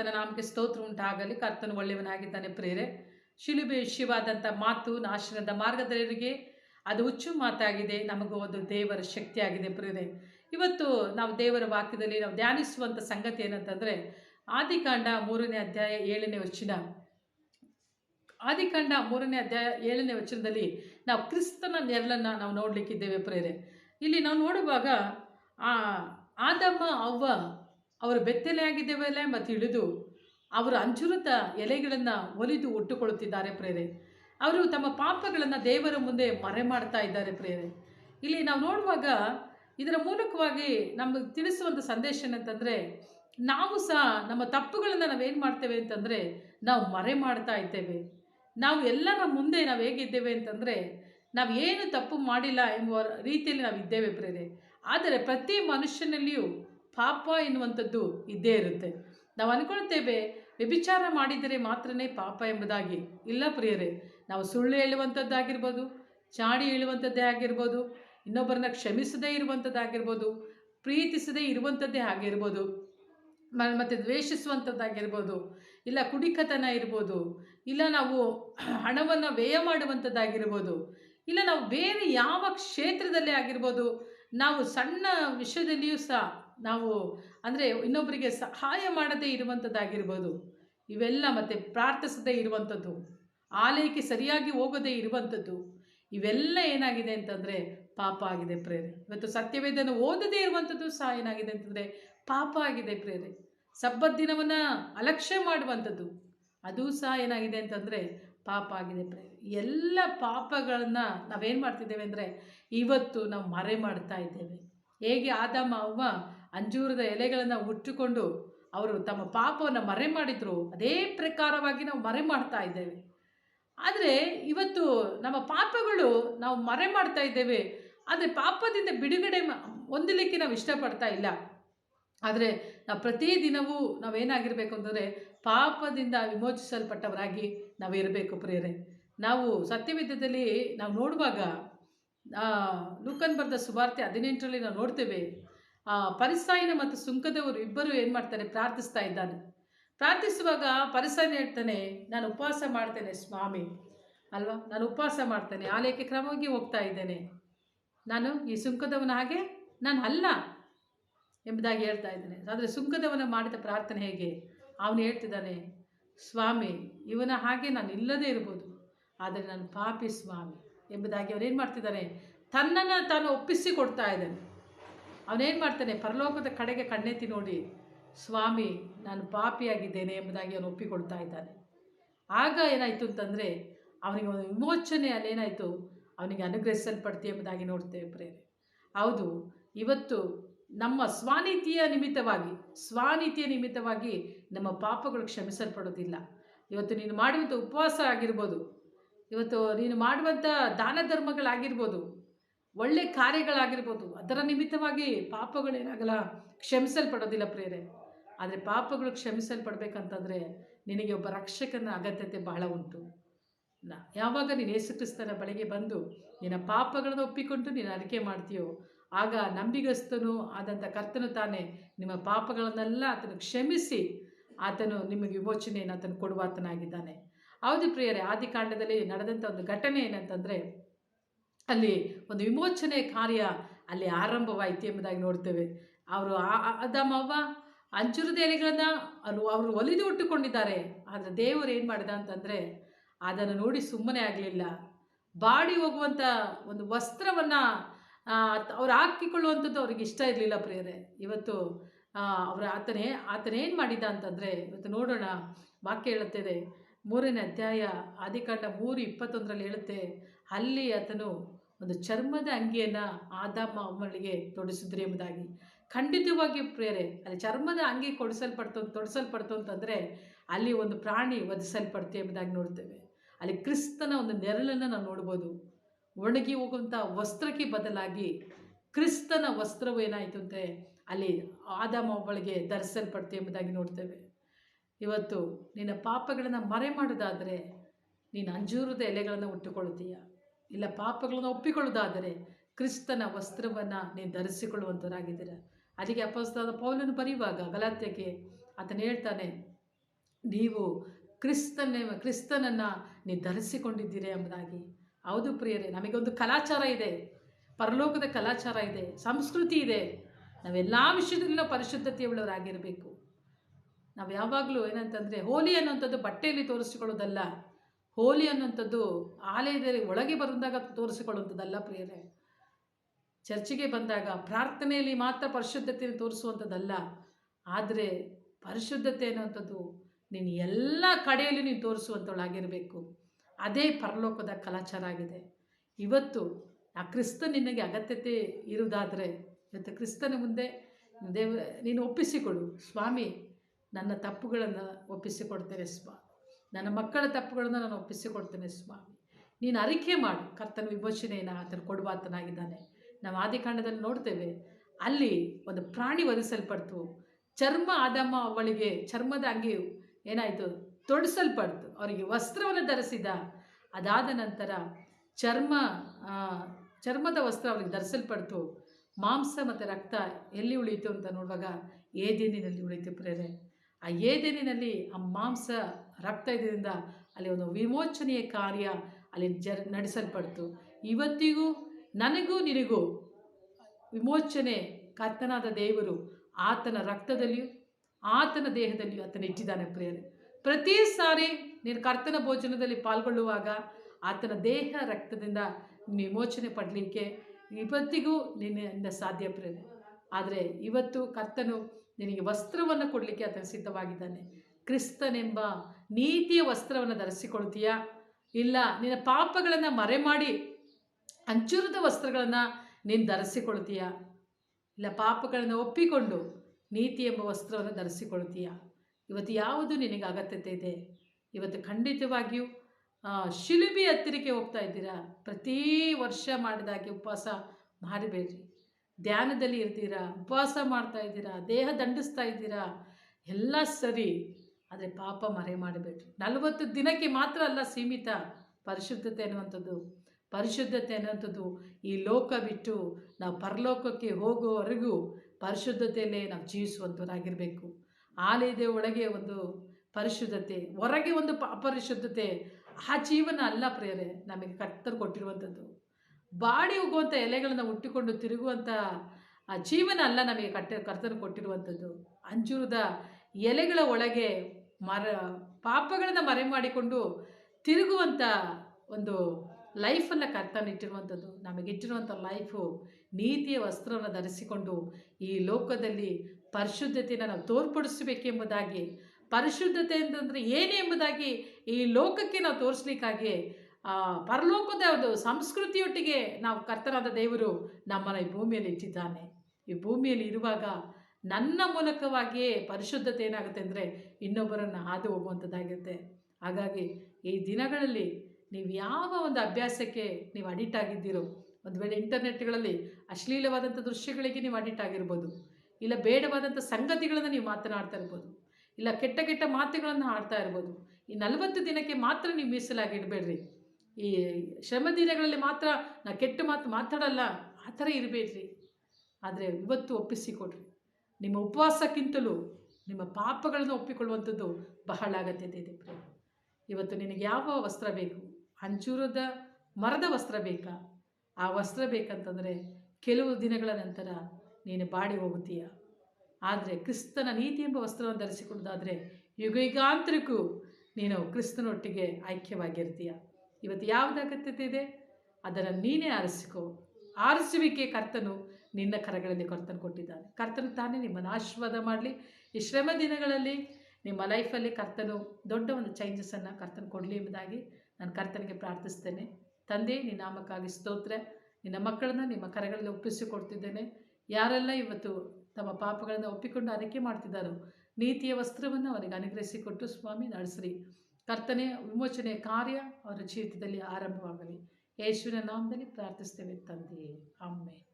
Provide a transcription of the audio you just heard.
ಕರ್ತನ ನಾಮಕ್ಕೆ ಸ್ತೋತ್ರ ಉಂಟಾಗಲಿ, ಕರ್ತನು ಒಳ್ಳೆಯವನಾಗಿದ್ದಾನೆ ಪ್ರೇರೆ ಶಿಲುಬೆ ಶಿವಾದಂಥ ಮಾತು ನಾಶನದ ಮಾರ್ಗದವರಿಗೆ ಅದು ಹುಚ್ಚು ಮಾತಾಗಿದೆ, ನಮಗೂ ಒಂದು ದೇವರ ಶಕ್ತಿಯಾಗಿದೆ ಪ್ರೇರೆ ಇವತ್ತು ನಾವು ದೇವರ ವಾಕ್ಯದಲ್ಲಿ ನಾವು ಧ್ಯಾನಿಸುವಂಥ ಸಂಗತಿ ಏನಂತಂದರೆ, ಆದಿಕಾಂಡ ಮೂರನೇ ಅಧ್ಯಾಯ ಏಳನೇ ವಚನ. ಆದಿಕಾಂಡ ಮೂರನೇ ಅಧ್ಯಾಯ ಏಳನೇ ವಚನದಲ್ಲಿ ನಾವು ಕ್ರಿಸ್ತನ ನೆರಳನ್ನು ನಾವು ನೋಡಲಿಕ್ಕಿದ್ದೇವೆ ಪ್ರೇರೆ ಇಲ್ಲಿ ನಾವು ನೋಡುವಾಗ, ಆ ಆದಮ್ಮ ಅವ್ವ ಅವರು ಬೆತ್ತಲೆ ಆಗಿದ್ದೇವಲ್ಲ ಮತ್ತು ಇಳಿದು ಅವರು ಅಂಜುರದ ಎಲೆಗಳನ್ನು ಒಲಿದು ಒಟ್ಟುಕೊಳ್ಳುತ್ತಿದ್ದಾರೆ ಪ್ರೇರೆ ಅವರು ತಮ್ಮ ಪಾಪಗಳನ್ನು ದೇವರ ಮುಂದೆ ಮರೆ ಮಾಡ್ತಾ ಇದ್ದಾರೆ ಪ್ರೇರೆ ಇಲ್ಲಿ ನಾವು ನೋಡುವಾಗ ಇದರ ಮೂಲಕವಾಗಿ ನಮಗೆ ತಿಳಿಸುವಂಥ ಸಂದೇಶ ಏನಂತಂದರೆ, ನಾವು ಸಹ ನಮ್ಮ ತಪ್ಪುಗಳನ್ನು ನಾವೇನು ಮಾಡ್ತೇವೆ ಅಂತಂದರೆ, ನಾವು ಮರೆ ಮಾಡ್ತಾ ಇದ್ದೇವೆ. ನಾವು ಎಲ್ಲರ ಮುಂದೆ ನಾವು ಹೇಗಿದ್ದೇವೆ ಅಂತಂದರೆ, ನಾವು ಏನು ತಪ್ಪು ಮಾಡಿಲ್ಲ ಎಂಬ ರೀತಿಯಲ್ಲಿ ನಾವು ಇದ್ದೇವೆ ಪ್ರೇರೆ ಆದರೆ ಪ್ರತಿ ಮನುಷ್ಯನಲ್ಲಿಯೂ ಪಾಪ ಎನ್ನುವಂಥದ್ದು ಇದ್ದೇ ಇರುತ್ತೆ. ನಾವು ಅಂದ್ಕೊಳ್ತೇವೆ ವ್ಯಭಿಚಾರ ಮಾಡಿದರೆ ಮಾತ್ರನೇ ಪಾಪ ಎಂಬುದಾಗಿ. ಇಲ್ಲ ಪ್ರಿಯರೇ, ನಾವು ಸುಳ್ಳು ಹೇಳುವಂಥದ್ದಾಗಿರ್ಬೋದು, ಚಾಡಿ ಹೇಳುವಂಥದ್ದೇ ಆಗಿರ್ಬೋದು, ಇನ್ನೊಬ್ಬರನ್ನ ಕ್ಷಮಿಸದೇ ಇರುವಂಥದ್ದಾಗಿರ್ಬೋದು, ಪ್ರೀತಿಸದೇ ಇರುವಂಥದ್ದೇ ಆಗಿರ್ಬೋದು ಮತ್ತು ದ್ವೇಷಿಸುವಂಥದ್ದಾಗಿರ್ಬೋದು, ಇಲ್ಲ ಕುಡಿಕತನ ಇರ್ಬೋದು, ಇಲ್ಲ ನಾವು ಹಣವನ್ನು ವ್ಯಯ ಮಾಡುವಂಥದ್ದಾಗಿರ್ಬೋದು, ಇಲ್ಲ ನಾವು ಬೇರೆ ಯಾವ ಕ್ಷೇತ್ರದಲ್ಲೇ ಆಗಿರ್ಬೋದು, ನಾವು ಸಣ್ಣ ವಿಷಯದಲ್ಲಿಯೂ ಸಹ ನಾವು ಅಂದರೆ ಇನ್ನೊಬ್ಬರಿಗೆ ಸಹಾಯ ಮಾಡದೇ ಇರುವಂಥದ್ದಾಗಿರ್ಬೋದು ಇವೆಲ್ಲ ಮತ್ತು ಪ್ರಾರ್ಥಿಸದೇ ಇರುವಂಥದ್ದು ಆಲಯಕ್ಕೆ ಸರಿಯಾಗಿ ಹೋಗದೇ ಇರುವಂಥದ್ದು ಇವೆಲ್ಲ ಏನಾಗಿದೆ ಅಂತಂದರೆ ಪಾಪ ಆಗಿದೆ ಪ್ರೇರೆ. ಇವತ್ತು ಸತ್ಯವೇದನ ಓದದೇ ಇರುವಂಥದ್ದು ಸಹ ಏನಾಗಿದೆ ಅಂತಂದರೆ ಪಾಪ ಆಗಿದೆ ಪ್ರೇರೆ. ಸಬ್ಬತ್ ದಿನವನ್ನು ಅಲಕ್ಷ್ಯ ಮಾಡುವಂಥದ್ದು ಅದು ಸಹ ಏನಾಗಿದೆ ಅಂತಂದರೆ ಪಾಪ ಆಗಿದೆ ಪ್ರೇರೆ. ಎಲ್ಲ ಪಾಪಗಳನ್ನು ನಾವೇನು ಮಾಡ್ತಿದ್ದೇವೆ ಅಂದರೆ ಇವತ್ತು ನಾವು ಮರೆ ಮಾಡ್ತಾ ಇದ್ದೇವೆ. ಹೇಗೆ ಆದಮ್ಮ ಅವ್ವ ಅಂಜೂರದ ಎಲೆಗಳನ್ನು ಹುಟ್ಟಿಕೊಂಡು ಅವರು ತಮ್ಮ ಪಾಪವನ್ನು ಮರೆ ಮಾಡಿದರು. ಅದೇ ಪ್ರಕಾರವಾಗಿ ನಾವು ಮರೆ ಮಾಡ್ತಾ ಇದ್ದೇವೆ. ಆದರೆ ಇವತ್ತು ನಮ್ಮ ಪಾಪಗಳು ನಾವು ಮರೆ ಮಾಡ್ತಾ ಇದ್ದೇವೆ. ಆದರೆ ಪಾಪದಿಂದ ಬಿಡುಗಡೆ ಹೊಂದಲಿಕ್ಕೆ ನಾವು ಇಷ್ಟಪಡ್ತಾ ಇಲ್ಲ. ಆದರೆ ನಾವು ಪ್ರತಿದಿನವೂ ನಾವೇನಾಗಿರಬೇಕು ಅಂತಂದರೆ ಪಾಪದಿಂದ ವಿಮೋಚಿಸಲ್ಪಟ್ಟವರಾಗಿ ನಾವು ಇರಬೇಕು ಪ್ರೇರೆ ನಾವು ಸತ್ಯವಿದ್ಯದಲ್ಲಿ ನಾವು ನೋಡುವಾಗ ಲೂಕನ್ ಬರೆದ ಸುವಾರ್ತೆ ಹದಿನೆಂಟರಲ್ಲಿ ನಾವು ನೋಡ್ತೇವೆ. ಪರಿಸಾಯನ ಮತ್ತು ಸುಂಕದವರು ಇಬ್ಬರು ಏನು ಮಾಡ್ತಾರೆ? ಪ್ರಾರ್ಥಿಸ್ತಾ ಇದ್ದಾನೆ. ಪ್ರಾರ್ಥಿಸುವಾಗ ಪರಿಸಾಯನ ಹೇಳ್ತಾನೆ, ನಾನು ಉಪವಾಸ ಮಾಡ್ತೇನೆ ಸ್ವಾಮಿ. ಅಲ್ವಾ? ನಾನು ಉಪವಾಸ ಮಾಡ್ತೇನೆ, ಆಲಯಕ್ಕೆ ಕ್ರಮವಾಗಿ ಹೋಗ್ತಾ ಇದ್ದೇನೆ. ನಾನು ಈ ಸುಂಕದವನ ಹಾಗೆ, ನಾನು ಅಲ್ಲ ಎಂಬುದಾಗಿ ಹೇಳ್ತಾ ಇದ್ದಾನೆ. ಆದರೆ ಸುಂಕದವನ ಮಾಡಿದ ಪ್ರಾರ್ಥನೆ ಹೇಗೆ? ಅವನು ಹೇಳ್ತಿದ್ದಾನೆ, ಸ್ವಾಮಿ, ಇವನ ಹಾಗೆ ನಾನು ಇಲ್ಲದೇ ಇರ್ಬೋದು, ಆದರೆ ನಾನು ಪಾಪಿ ಸ್ವಾಮಿ. ಎಂಬುದಾಗಿ ಅವನೇನು ಮಾಡ್ತಿದ್ದಾನೆ ತನ್ನನ್ನು ತಾನು ಒಪ್ಪಿಸಿ ಕೊಡ್ತಾ ಇದ್ದಾನೆ. ಅವನೇನು ಮಾಡ್ತಾನೆ, ಪರಲೋಕದ ಕಡೆಗೆ ಕಣ್ಣೆತ್ತಿ ನೋಡಿ, ಸ್ವಾಮಿ, ನಾನು ಪಾಪಿಯಾಗಿದ್ದೇನೆ ಎಂಬುದಾಗಿ ಅವನು ಒಪ್ಪಿಕೊಳ್ತಾ ಇದ್ದಾನೆ. ಆಗ ಏನಾಯಿತು ಅಂತಂದರೆ, ಅವನಿಗೆ ಒಂದು ವಿಮೋಚನೆ, ಅಲ್ಲೇನಾಯಿತು? ಅವನಿಗೆ ಅನುಗ್ರಹಿಸಲ್ಪಡ್ತಿ ಎಂಬುದಾಗಿ ನೋಡ್ತೇವೆ ಪ್ರೇರೆ ಹೌದು, ಇವತ್ತು ನಮ್ಮ ಸ್ವಾನಿತಿಯ ನಿಮಿತ್ತವಾಗಿ ಸ್ವಾನಿತಿಯ ನಿಮಿತ್ತವಾಗಿ ನಮ್ಮ ಪಾಪಗಳು ಕ್ಷಮಿಸಲ್ಪಡೋದಿಲ್ಲ. ಇವತ್ತು ನೀನು ಮಾಡುವಂಥ ಉಪವಾಸ ಆಗಿರ್ಬೋದು, ಇವತ್ತು ನೀನು ಮಾಡುವಂಥ ದಾನ ಧರ್ಮಗಳಾಗಿರ್ಬೋದು ಒಳ್ಳೆ ಕಾರ್ಯಗಳಾಗಿರ್ಬೋದು. ಅದರ ನಿಮಿತ್ತವಾಗಿ ಪಾಪಗಳೇನಾಗಲ್ಲ ಕ್ಷಮಿಸಲ್ಪಡೋದಿಲ್ಲ ಪ್ರೇರೆ ಆದರೆ ಪಾಪಗಳು ಕ್ಷಮಿಸಲ್ಪಡಬೇಕಂತಂದರೆ ನಿನಗೆ ಒಬ್ಬ ರಕ್ಷಕನ ಅಗತ್ಯತೆ ಬಹಳ ಉಂಟು. ನ, ಯಾವಾಗ ನೀನು ಯೇಸು ಕ್ರಿಸ್ತನ ಬಳಿಗೆ ಬಂದು ನಿನ್ನ ಪಾಪಗಳನ್ನು ಒಪ್ಪಿಕೊಂಡು ನೀನು ಅರಿಕೆ ಮಾಡ್ತೀಯೋ, ಆಗ ನಂಬಿಗಸ್ತನು ಆದಂಥ ಕರ್ತನು ತಾನೇ ನಿಮ್ಮ ಪಾಪಗಳನ್ನೆಲ್ಲ ಆತನು ಕ್ಷಮಿಸಿ ಆತನು ನಿಮಗೆ ವಿಮೋಚನೆಯನ್ನು ಆತನು ಕೊಡುವಾತನಾಗಿದ್ದಾನೆ ಹೌದು ಪ್ರಿಯರೇ, ಆದಿಕಾಂಡದಲ್ಲಿ ನಡೆದಂಥ ಒಂದು ಘಟನೆ ಏನಂತಂದರೆ ಅಲ್ಲಿ ಒಂದು ವಿಮೋಚನೆ ಕಾರ್ಯ ಅಲ್ಲಿ ಆರಂಭವಾಯಿತು ಎಂಬುದಾಗಿ ನೋಡ್ತೇವೆ. ಅವರು ಅದಮ್ಮವ್ವ ಅಂಚುರದ ಎಲೆಗಳನ್ನು ಅವರು ಅವರು ಒಲಿದು ಉಟ್ಟುಕೊಂಡಿದ್ದಾರೆ. ಆದರೆ ದೇವರು ಏನು ಮಾಡಿದ ಅಂತಂದರೆ ಅದನ್ನು ನೋಡಿ ಸುಮ್ಮನೆ ಆಗಲಿಲ್ಲ. ಬಾಡಿ ಹೋಗುವಂಥ ಒಂದು ವಸ್ತ್ರವನ್ನು ಅವ್ರು ಹಾಕಿಕೊಳ್ಳುವಂಥದ್ದು ಅವ್ರಿಗೆ ಇಷ್ಟ ಇರಲಿಲ್ಲ ಪ್ರಿಯರೇ. ಇವತ್ತು ಅವರ ಆತನೇ ಆತನೇನು ಮಾಡಿದ ಅಂತಂದರೆ ಇವತ್ತು ನೋಡೋಣ, ವಾಕ್ಯ ಹೇಳುತ್ತದೆ ಮೂರನೇ ಅಧ್ಯಾಯ ಆದಿಕಾಂಡ ಮೂರು ಇಪ್ಪತ್ತೊಂದರಲ್ಲಿ ಹೇಳುತ್ತೆ, ಅಲ್ಲಿ ಆತನು ಒಂದು ಚರ್ಮದ ಅಂಗಿಯನ್ನು ಆದಾಮ ಅಮ್ಮಳಿಗೆ ತೊಡಿಸಿದ್ರಿ ಎಂಬುದಾಗಿ. ಖಂಡಿತವಾಗಿ ಪ್ರೇರೆ ಅಲ್ಲಿ ಚರ್ಮದ ಅಂಗಿ ಕೊಡಿಸಲ್ಪಡ್ತು, ತೊಡಿಸಲ್ಪಡ್ತು ಅಂತಂದರೆ ಅಲ್ಲಿ ಒಂದು ಪ್ರಾಣಿ ವಧಿಸಲ್ಪಡ್ತು ಎಂಬುದಾಗಿ ನೋಡ್ತೇವೆ ಅಲ್ಲಿ ಕ್ರಿಸ್ತನ ಒಂದು ನೆರಳನ್ನು ನಾವು ನೋಡ್ಬೋದು. ಒಣಗಿ ಹೋಗುವಂಥ ವಸ್ತ್ರಕ್ಕೆ ಬದಲಾಗಿ ಕ್ರಿಸ್ತನ ವಸ್ತ್ರವು ಏನಾಯಿತು ಅಂದರೆ ಅಲ್ಲಿ ಆದಾಮ ಒಬ್ಬಳಿಗೆ ಧರಿಸಲ್ಪಡ್ತು ಎಂಬುದಾಗಿ ನೋಡ್ತೇವೆ. ಇವತ್ತು ನಿನ್ನ ಪಾಪಗಳನ್ನು ಮರೆ ಮಾಡೋದಾದರೆ ನೀನು ಅಂಜೂರದ ಎಲೆಗಳನ್ನು ಉಟ್ಟುಕೊಳ್ಳುತ್ತೀಯ. ಇಲ್ಲ ಪಾಪಗಳನ್ನು ಒಪ್ಪಿಕೊಳ್ಳೋದಾದರೆ ಕ್ರಿಸ್ತನ ವಸ್ತ್ರವನ್ನು ನೀನು ಧರಿಸಿಕೊಳ್ಳುವಂಥವರಾಗಿದ್ದೀರ ಅದಕ್ಕೆ ಅಪಸ್ತಾದ ಪೌಲನ್ನು ಬರೆಯುವಾಗ ಗಲಾತ್ಯಕ್ಕೆ ಆತನು ಹೇಳ್ತಾನೆ, ನೀವು ಕ್ರಿಸ್ತನ, ಕ್ರಿಸ್ತನನ್ನು ನೀವು ಧರಿಸಿಕೊಂಡಿದ್ದೀರಿ ಎಂಬುದಾಗಿ. ಹೌದು ಪ್ರಿಯರೇ ನಮಗೊಂದು ಕಲಾಚಾರ ಇದೆ, ಪರಲೋಕದ ಕಲಾಚಾರ ಇದೆ, ಸಂಸ್ಕೃತಿ ಇದೆ. ನಾವೆಲ್ಲ ವಿಷಯದಲ್ಲೂ ಪರಿಶುದ್ಧತೆಯುಳ್ಳವರಾಗಿರಬೇಕು. ನಾವು ಯಾವಾಗಲೂ ಏನಂತಂದರೆ, ಹೋಲಿ ಅನ್ನುವಂಥದ್ದು ಬಟ್ಟೆಯಲ್ಲಿ ತೋರಿಸಿಕೊಳ್ಳೋದಲ್ಲ ಹೋಲಿ ಅನ್ನುವಂಥದ್ದು ಆಲಯದಲ್ಲಿ ಒಳಗೆ ಬಂದಾಗ ತೋರಿಸಿಕೊಳ್ಳುವಂಥದ್ದಲ್ಲ ಪ್ರಿಯರೇ. ಚರ್ಚಿಗೆ ಬಂದಾಗ ಪ್ರಾರ್ಥನೆಯಲ್ಲಿ ಮಾತ್ರ ಪರಿಶುದ್ಧತೆಯನ್ನು ತೋರಿಸುವಂಥದ್ದಲ್ಲ. ಆದರೆ ಪರಿಶುದ್ಧತೆ ಅನ್ನುವಂಥದ್ದು ನೀನು ಎಲ್ಲ ಕಡೆಯಲ್ಲಿ ನೀನು ತೋರಿಸುವಂಥವಳಾಗಿರಬೇಕು. ಅದೇ ಪರಲೋಕದ ಕಲಾಚಾರ ಆಗಿದೆ. ಇವತ್ತು ಆ ಕ್ರಿಸ್ತ ನಿನಗೆ ಅಗತ್ಯತೆ ಇರುವುದಾದರೆ ಇವತ್ತು ಕ್ರಿಸ್ತನ ಮುಂದೆ ದೇವ ನೀನು ಒಪ್ಪಿಸಿಕೊಡು. ಸ್ವಾಮಿ, ನನ್ನ ತಪ್ಪುಗಳನ್ನು ಒಪ್ಪಿಸಿಕೊಡ್ತೇನೆ ಸ್ವಾಮಿ ನನ್ನ ಮಕ್ಕಳ ತಪ್ಪುಗಳನ್ನು ನಾನು ಒಪ್ಪಿಸಿಕೊಡ್ತೇನೆ ಸ್ವಾಮಿ. ನೀನು ಅರಿಕೆ ಮಾಡು. ಕರ್ತನ ವಿಮೋಚನೆಯನ್ನು ಆತನು ಕೊಡುವಾತನಾಗಿದ್ದಾನೆ. ನಾವು ಆದಿಕಾಂಡದಲ್ಲಿ ನೋಡ್ತೇವೆ, ಅಲ್ಲಿ ಒಂದು ಪ್ರಾಣಿ ವಧಿಸಲ್ಪಡ್ತು. ಚರ್ಮ ಆದಮ್ಮ ಅವಳಿಗೆ, ಚರ್ಮದ ಅಂಗಿ ಏನಾಯಿತು? ತೊಡಿಸಲ್ಪಡ್ತು. ಅವರಿಗೆ ವಸ್ತ್ರವನ್ನು ಧರಿಸಿದ. ಅದಾದ ನಂತರ ಚರ್ಮ ಚರ್ಮದ ವಸ್ತ್ರ ಅವರಿಗೆ ಧರಿಸಲ್ಪಡ್ತು. ಮಾಂಸ ಮತ್ತು ರಕ್ತ ಎಲ್ಲಿ ಉಳಿಯಿತು ಅಂತ ನೋಡುವಾಗ ಏದೇನಿನಲ್ಲಿ ಉಳಿಯಿತು ಪ್ರೇರೆ. ಆ ಏದೇನಿನಲ್ಲಿ ಆ ಮಾಂಸ ರಕ್ತ ಇದರಿಂದ ಅಲ್ಲಿ ಒಂದು ವಿಮೋಚನೆಯ ಕಾರ್ಯ ಅಲ್ಲಿ ಜರ್, ನಡೆಸಲ್ಪಡ್ತು. ಇವತ್ತಿಗೂ ನನಗೂ ನಿನಗೂ ವಿಮೋಚನೆ ಕರ್ತನಾದ ದೇವರು ಆತನ ರಕ್ತದಲ್ಲಿಯೂ ಆತನ ದೇಹದಲ್ಲಿಯೂ ಆತನ ಇಟ್ಟಿದ್ದಾನೆ ಪ್ರಿಯರೇ. ಪ್ರತಿ ಸಾರಿ ನೀನು ಕರ್ತನ ಭೋಜನದಲ್ಲಿ ಪಾಲ್ಗೊಳ್ಳುವಾಗ ಆತನ ದೇಹ ರಕ್ತದಿಂದ ವಿಮೋಚನೆ ಪಡಲಿಕ್ಕೆ ಇವತ್ತಿಗೂ ನಿನ್ನಿಂದ ಸಾಧ್ಯ ಪ್ರೇರೆ ಆದರೆ ಇವತ್ತು ಕರ್ತನು ನಿನಗೆ ವಸ್ತ್ರವನ್ನು ಕೊಡಲಿಕ್ಕೆ ಆತನ ಸಿದ್ಧವಾಗಿದ್ದಾನೆ. ಕ್ರಿಸ್ತನೆಂಬ ನೀತಿಯ ವಸ್ತ್ರವನ್ನು ಧರಿಸಿಕೊಳ್ತೀಯಾ? ಇಲ್ಲ, ನಿನ್ನ ಪಾಪಗಳನ್ನು ಮರೆ ಮಾಡಿ ಅಂಚುರದ ವಸ್ತ್ರಗಳನ್ನು ನೀನು ಧರಿಸಿಕೊಳ್ತೀಯ? ಇಲ್ಲ, ಪಾಪಗಳನ್ನು ಒಪ್ಪಿಕೊಂಡು ನೀತಿ ಎಂಬ ವಸ್ತ್ರವನ್ನು ಧರಿಸಿಕೊಳ್ತೀಯ? ಇವತ್ತು ಯಾವುದು ನಿನಗೆ ಅಗತ್ಯತೆ ಇದೆ? ಇವತ್ತು ಖಂಡಿತವಾಗಿಯೂ ಶಿಲುಬಿ ಹತ್ತಿರಕ್ಕೆ ಹೋಗ್ತಾ ಇದ್ದೀರಾ? ಪ್ರತಿ ವರ್ಷ ಮಾಡಿದಾಗೆ ಉಪವಾಸ ಮಾಡಬೇಡ್ರಿ. ಧ್ಯಾನದಲ್ಲಿ ಇರ್ತೀರಾ? ಉಪವಾಸ ಮಾಡ್ತಾ ಇದ್ದೀರಾ? ದೇಹ ದಂಡಿಸ್ತಾ ಇದ್ದೀರಾ? ಎಲ್ಲ ಸರಿ. ಆದರೆ ಪಾಪ ಮರೆ ಮಾಡಬೇಡ್ರಿ ನಲವತ್ತು ದಿನಕ್ಕೆ ಮಾತ್ರ ಅಲ್ಲ ಸೀಮಿತ ಪರಿಶುದ್ಧತೆ ಅನ್ನುವಂಥದ್ದು ಪರಿಶುದ್ಧತೆ ಅನ್ನುವಂಥದ್ದು ಈ ಲೋಕ ಬಿಟ್ಟು ನಾವು ಪರಲೋಕಕ್ಕೆ ಹೋಗುವವರೆಗೂ ಪರಿಶುದ್ಧತೆಯಲ್ಲೇ ನಾವು ಜೀವಿಸುವಂಥವರಾಗಿರಬೇಕು. ಆಲಯದ ಒಳಗೆ ಒಂದು ಪರಿಶುದ್ಧತೆ, ಹೊರಗೆ ಒಂದು ಅಪರಿಶುದ್ಧತೆ, ಆ ಜೀವನ ಅಲ್ಲ ಪ್ರಿಯರೇ, ನಮಗೆ ಕರ್ತರು ಕೊಟ್ಟಿರುವಂಥದ್ದು. ಬಾಡಿ ಹೋಗುವಂಥ ಎಲೆಗಳನ್ನು ಹುಟ್ಟಿಕೊಂಡು ತಿರುಗುವಂಥ ಆ ಜೀವನ ಅಲ್ಲ ನಮಗೆ ಕಟ್ಟ ಕರ್ತರು ಕೊಟ್ಟಿರುವಂಥದ್ದು. ಅಂಜೂರದ ಎಲೆಗಳ ಒಳಗೆ ಮರ, ಪಾಪಗಳನ್ನು ಮರೆ ಮಾಡಿಕೊಂಡು ತಿರುಗುವಂಥ ಒಂದು ಲೈಫನ್ನು ಕರ್ತನ ಇಟ್ಟಿರುವಂಥದ್ದು. ನಮಗಿಟ್ಟಿರುವಂಥ ಲೈಫು ನೀತಿಯ ವಸ್ತ್ರವನ್ನು ಧರಿಸಿಕೊಂಡು ಈ ಲೋಕದಲ್ಲಿ ಪರಿಶುದ್ಧತೆಯನ್ನು ನಾವು ತೋರ್ಪಡಿಸಬೇಕೆಂಬುದಾಗಿ, ಪರಿಶುದ್ಧತೆ ಅಂತಂದರೆ ಏನೇ ಎಂಬುದಾಗಿ ಈ ಲೋಕಕ್ಕೆ ನಾವು ತೋರಿಸ್ಲಿಕ್ಕಾಗಿ ಪರಲೋಕದ ಒಂದು ಸಂಸ್ಕೃತಿಯೊಟ್ಟಿಗೆ ನಾವು ಕರ್ತನಾದ ದೇವರು ನಮ್ಮನ್ನು ಈ ಭೂಮಿಯಲ್ಲಿ ಇಟ್ಟಿದ್ದಾನೆ. ಈ ಭೂಮಿಯಲ್ಲಿ ಇರುವಾಗ ನನ್ನ ಮೂಲಕವಾಗಿಯೇ ಪರಿಶುದ್ಧತೆ ಏನಾಗುತ್ತೆ ಅಂದರೆ ಇನ್ನೊಬ್ಬರನ್ನು ಹಾದು ಹೋಗುವಂಥದ್ದಾಗಿರುತ್ತೆ. ಹಾಗಾಗಿ ಈ ದಿನಗಳಲ್ಲಿ ನೀವು ಯಾವ ಒಂದು ಅಭ್ಯಾಸಕ್ಕೆ ನೀವು ಅಡಿಟ್ ಆಗಿದ್ದೀರೋ, ಒಂದು ವೇಳೆ ಇಂಟರ್ನೆಟ್ಗಳಲ್ಲಿ ಅಶ್ಲೀಲವಾದಂಥ ದೃಶ್ಯಗಳಿಗೆ ನೀವು ಅಡಿಟ್ ಆಗಿರ್ಬೋದು, ಇಲ್ಲ ಬೇಡವಾದಂಥ ಸಂಗತಿಗಳನ್ನು ನೀವು ಮಾತನಾಡ್ತಾ ಇರ್ಬೋದು, ಇಲ್ಲ ಕೆಟ್ಟ ಕೆಟ್ಟ ಮಾತುಗಳನ್ನು ಆಡ್ತಾ ಇರ್ಬೋದು, ಈ ನಲವತ್ತು ದಿನಕ್ಕೆ ಮಾತ್ರ ನೀವು ಮೀಸಲಾಗಿ ಇಡಬೇಡ್ರಿ. ಈ ಶ್ರಮ ದಿನಗಳಲ್ಲಿ ಮಾತ್ರ ನಾ ಕೆಟ್ಟ ಮಾತು ಮಾತಾಡಲ್ಲ, ಆ ಥರ ಇರಬೇಡ್ರಿ. ಆದರೆ ಇವತ್ತು ಒಪ್ಪಿಸಿಕೊಡ್ರಿ ನಿಮ್ಮ ಉಪವಾಸಕ್ಕಿಂತಲೂ ನಿಮ್ಮ ಪಾಪಗಳನ್ನು ಒಪ್ಪಿಕೊಳ್ಳುವಂಥದ್ದು ಬಹಳ ಅಗತ್ಯತೆ ಇದೆ ಪ್ರಿಯ. ಇವತ್ತು ನಿನಗೆ ಯಾವ ವಸ್ತ್ರ ಬೇಕು? ಅಂಚೂರದ ಮರದ ವಸ್ತ್ರ ಬೇಕಾ? ಆ ವಸ್ತ್ರ ಬೇಕಂತಂದರೆ ಕೆಲವು ದಿನಗಳ ನಂತರ ನೀನು ಬಾಡಿ ಹೋಗುತ್ತೀಯ. ಆದರೆ ಕ್ರಿಸ್ತನ ನೀತಿ ಎಂಬ ವಸ್ತ್ರವನ್ನು ಧರಿಸಿಕೊಳ್ಳೋದಾದರೆ ಯುಗ ಯುಗಾಂತರಕ್ಕೂ ನೀನು ಕ್ರಿಸ್ತನೊಟ್ಟಿಗೆ ಐಕ್ಯವಾಗಿರ್ತೀಯ. ಇವತ್ತು ಯಾವುದು ಅಗತ್ಯತೆ ಇದೆ? ಅದನ್ನು ನೀನೇ ಆರಿಸಿಕೋ. ಆರಿಸುವಿಕೆ ಕರ್ತನು ನಿನ್ನ ಕರಗಳಲ್ಲಿ ಕರ್ತನು ಕೊಟ್ಟಿದ್ದಾನೆ. ಕರ್ತನು ತಾನೇ ನಿಮ್ಮನ್ನು ಆಶೀರ್ವಾದ ಮಾಡಲಿ. ಈ ಶ್ರಮ ದಿನಗಳಲ್ಲಿ ನಿಮ್ಮ ಲೈಫಲ್ಲಿ ಕರ್ತನು ದೊಡ್ಡ ಒಂದು ಚೇಂಜಸನ್ನು ಕರ್ತನು ಕೊಡಲಿ ಎಂಬುದಾಗಿ ನಾನು ಕರ್ತನಿಗೆ ಪ್ರಾರ್ಥಿಸ್ತೇನೆ. ತಂದೆ, ನಿನ್ನ ನಾಮಕ್ಕಾಗಿ ಸ್ತೋತ್ರ. ನಿನ್ನ ಮಕ್ಕಳನ್ನು ನಿಮ್ಮ ಕರಗಳಲ್ಲಿ ಒಪ್ಪಿಸಿಕೊಡ್ತಿದ್ದೇನೆ. ಯಾರೆಲ್ಲ ಇವತ್ತು ತಮ್ಮ ಪಾಪಗಳನ್ನು ಒಪ್ಪಿಕೊಂಡು ಆರೈಕೆ ಮಾಡ್ತಿದ್ದಾರೋ, ನೀತಿಯ ವಸ್ತ್ರವನ್ನು ಅವರಿಗೆ ಅನುಗ್ರಹಿಸಿಕೊಟ್ಟು ಸ್ವಾಮಿ ನಡೆಸ್ರಿ. ಕರ್ತನೆ ವಿಮೋಚನೆ ಕಾರ್ಯ ಅವರ ಜೀವಿತದಲ್ಲಿ ಆರಂಭವಾಗಲಿ. ಯೇಸುವಿನ ನಾಮದಲ್ಲಿ ಪ್ರಾರ್ಥಿಸ್ತೇವೆ ತಂದೆಯೇ ಅಮ್ಮೆ